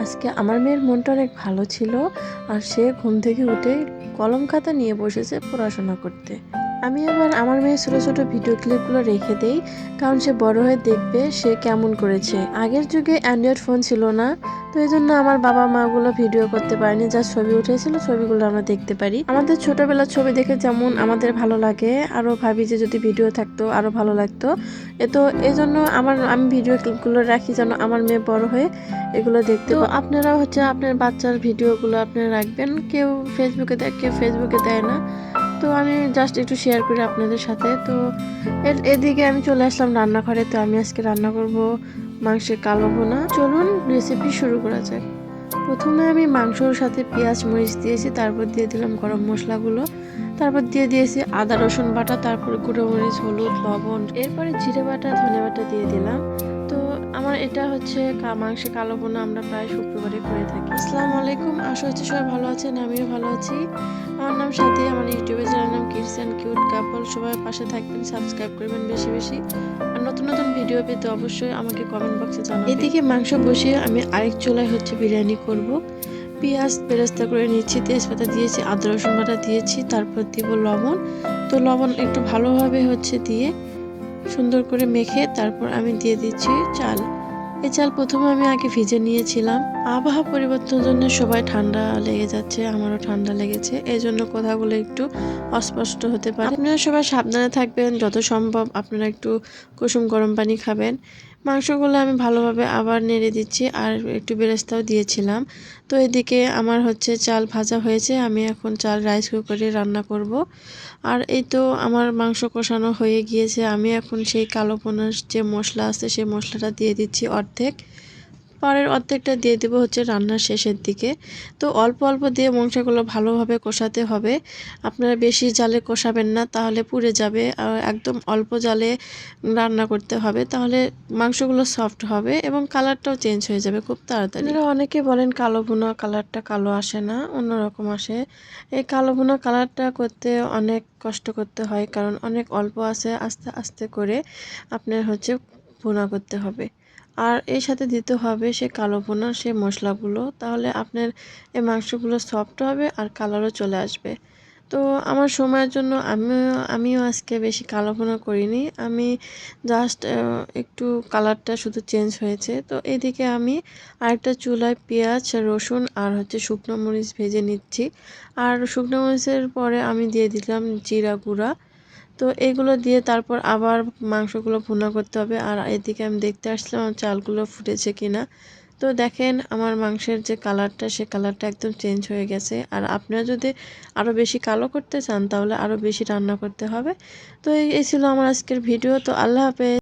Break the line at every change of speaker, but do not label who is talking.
আজকে আমার মেয়ের মনটা অনেক ভালো ছিল আর সে ঘুম থেকে উঠে কলম খাতা নিয়ে বসেছে পড়াশোনা করতে। আমি আবার আমার মেয়ের ছোটো ছোটো ভিডিও ক্লিপগুলো রেখে দেই কারণ সে বড় হয়ে দেখবে সে কেমন করেছে। আগের যুগে অ্যান্ড্রয়েড ফোন ছিল না তো এই জন্য আমার বাবা মাগুলো ভিডিও করতে পারেনি যা ছবি উঠেছিল ছবিগুলো আমরা দেখতে পারি। আমাদের ছোটবেলার ছবি দেখে যেমন আমাদের ভালো লাগে আরও ভাবি যে যদি ভিডিও থাকতো আরও ভালো লাগতো। এ তো এই জন্য আমার আমি ভিডিও ক্লিপগুলো রাখি যেন আমার মেয়ে বড় হয়ে এগুলো দেখতে আপনারা হচ্ছে আপনার বাচ্চার ভিডিওগুলো আপনারা রাখবেন। কেউ ফেসবুকে দেয় কেউ ফেসবুকে দেয় না। তো আমি জাস্ট একটু শেয়ার করি আপনাদের সাথে। তো এর, এদিকে আমি চলে আসলাম রান্নাঘরে। তো আমি আজকে রান্না করব মাংসের কালো ভুনা। চলুন রেসিপি শুরু করা যাক। প্রথমে আমি মাংসর সাথে পেঁয়াজ, মরিচ দিয়েছি, তারপর দিয়ে দিলাম গরম মশলাগুলো। তারপর দিয়ে দিয়েছি আদা, রসুন বাটা, তারপর গুঁড়ো মরিচ, হলুদ, লবণ। এরপরে জিরে বাটা, ধনে বাটা দিয়ে দিলাম। তো আমার এটা হচ্ছে মাংসে কালো বোনা আমরা প্রায় শুক্রবারে করে থাকি। আসসালামু আলাইকুম। আশা হচ্ছে সবাই ভালো আছেন, আমিও ভালো আছি। আমার নাম সাথী, আমার অ্যান্ড কিউট কাপল সবাই পাশে থাকবেন সাবস্ক্রাইব করবেন বেশি বেশি। আর নতুন নতুন ভিডিও পেতে অবশ্যই আমাকে কমেন্ট বক্সে জানাবেন। এদিকে মাংস বসিয়ে আমি আরেক চুলায় হচ্ছে বিরিয়ানি করব। পেঁয়াজ বেরেস্তা করে নিচ্ছি, তেজপাতা দিয়েছি, আদা, রসুন বাটা দিয়েছি, তারপর দিব লবণ। তো লবণ একটু ভালোভাবে হচ্ছে দিয়ে সুন্দর করে মেখে তারপর আমি দিয়ে দিচ্ছি চাল। এই চাল প্রথমে আমি আগে ভিজে নিয়েছিলাম। আবহাওয়া পরিবর্তনের জন্য সবাই ঠান্ডা লেগে যাচ্ছে, আমারও ঠান্ডা লেগেছে। এই জন্য কথাগুলো একটু অস্পষ্ট হতে পারে। আপনারা সবাই সাবধানে থাকবেন, যত সম্ভব আপনারা একটু কুসুম গরম পানি খাবেন। মাংসগুলো আমি ভালোভাবে আবার নেড়ে দিচ্ছি আর একটু বেরেস্তাও দিয়েছিলাম। তো এদিকে আমার হচ্ছে চাল ভাজা হয়েছে, আমি এখন চাল রাইস কুকারে রান্না করব। আর এই তো আমার মাংস কষানো হয়ে গিয়েছে, আমি এখন সেই কালো পোনার যে মশলা আছে, সেই মশলাটা দিয়ে দিচ্ছি অর্ধেক। পরের অর্ধেকটা দিয়ে দেবো হচ্ছে রান্নার শেষের দিকে। তো অল্প অল্প দিয়ে মাংসগুলো ভালোভাবে কষাতে হবে। আপনারা বেশি জালে কষাবেন না, তাহলে পুড়ে যাবে। আর একদম অল্প জালে রান্না করতে হবে, তাহলে মাংসগুলো সফট হবে এবং কালারটাও চেঞ্জ হয়ে যাবে খুব তাড়াতাড়ি। অনেকে বলেন কালো ভুনা কালারটা কালো আসে না, অন্যরকম আসে। এই কালো ভুনা কালারটা করতে অনেক কষ্ট করতে হয়, কারণ অনেক অল্প আছে, আস্তে আস্তে করে আপনার হচ্ছে ভুনা করতে হবে। আর এর সাথে দিতে হবে সে কালো ভুনা, সে মশলাগুলো। তাহলে আপনার এই মাংসগুলো সফট হবে আর কালারও চলে আসবে। তো আমার সময়ের জন্য আমিও আমিও আজকে বেশি কালো ভুনা করিনি। আমি জাস্ট একটু কালারটা শুধু চেঞ্জ হয়েছে। তো এদিকে আমি আরেকটা চুলায় পেঁয়াজ, রসুন আর হচ্ছে শুকনো মরিচ ভেজে নিচ্ছি। আর শুকনো মরিচের পরে আমি দিয়ে দিলাম জিরা গুঁড়া। তো এগুলো দিয়ে তারপর আবার মাংসগুলো ভুনা করতে হবে। আর এদিকে আমি দেখতে আসলাম আমার চালগুলো ফুটেছে কিনা। তো দেখেন আমার মাংসের যে কালারটা, সে কালারটা একদম চেঞ্জ হয়ে গেছে। আর আপনারা যদি আরও বেশি কালো করতে চান, তাহলে আরও বেশি রান্না করতে হবে। তো এই ছিল আমার আজকের ভিডিও। তো আল্লাহ হাফেজ।